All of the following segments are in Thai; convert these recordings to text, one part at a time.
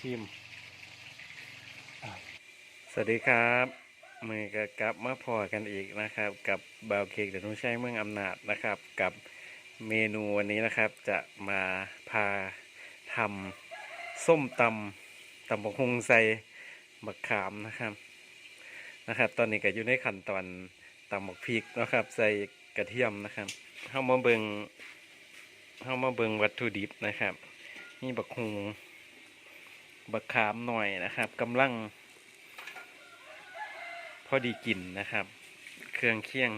ชิม สวัสดีครับมือกับกลับมาพอกันอีกนะครับ กับบาวเค้กเดนุชัยเมืองอำนาจนะครับ กับเมนูวันนี้นะครับ จะมาพาทำส้มตำตำบกฮงใส่บักขามนะครับนะครับ ตอนนี้ก็อยู่ในขั้นตอนตำบกพริกนะครับ ใส่กระเทียมนะครับเข้ามาเบิงเข้ามาเบิงวัตถุดิบนะครับนี่บักฮง บักขามหน่อยนะครับกำลัง พอดีกินนะครับ เครื่องเคียง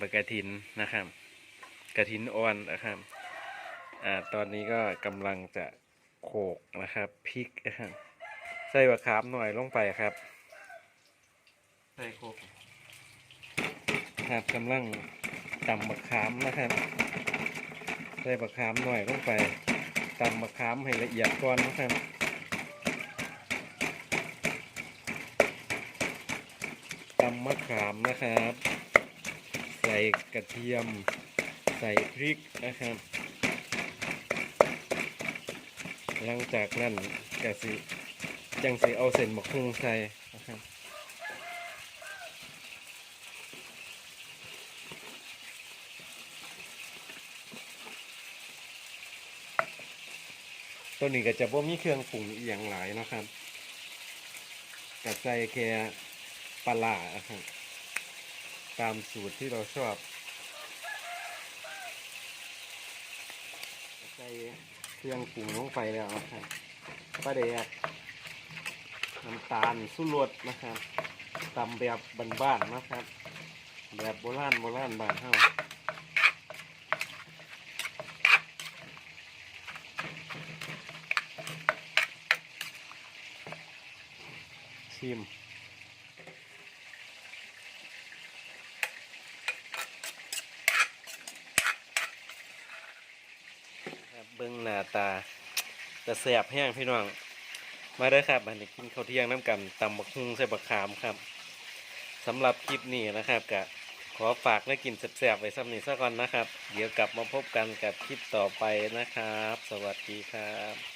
บักกะทินนะครับ กระทินอ่อนนะครับอ่าตอนนี้ก็กำลังจะโขกนะครับพริกนะครับใส่บักขามหน่อยลงไปครับ ใส่โขกครับกำลังตำบักขามนะครับ ใส่บักขามหน่อยลงไปตำบักขามให้ละเอียดก่อนนะครับ ตำมะขามนะครับ ใส่กระเทียม ใส่พริกนะครับ หลังจากนั้นกะสิจังสิเอาเส้นหมะคุงใส่นะครับตัวนี้ก็จะบ่มีเครื่องปรุงอย่างหลายนะครับกะใส่แค่ ปลาร้าอะครับตามสูตรที่เราชอบใส่เครื่องปรุงลงไปแล้วครับปลาแดกน้ำตาลสุรสนะครับตำแบบบ้านๆนะครับ แบบโบราณโบราณบ้านเฮาชิม ครับ เบิ้งหน้าตาจะแสบแห้งพี่น้อง มาเด้อครับอันนี้กินข้าวเที่ยงน้ำกันตำบักฮุงใส่บักขามครับสำหรับคลิปนี้นะครับกะขอฝากและกินแสบๆไว้ซ้ำนี้ซะก่อนนะครับ เดี๋ยวกลับมาพบกันกับคลิปต่อไปนะครับ สวัสดีครับ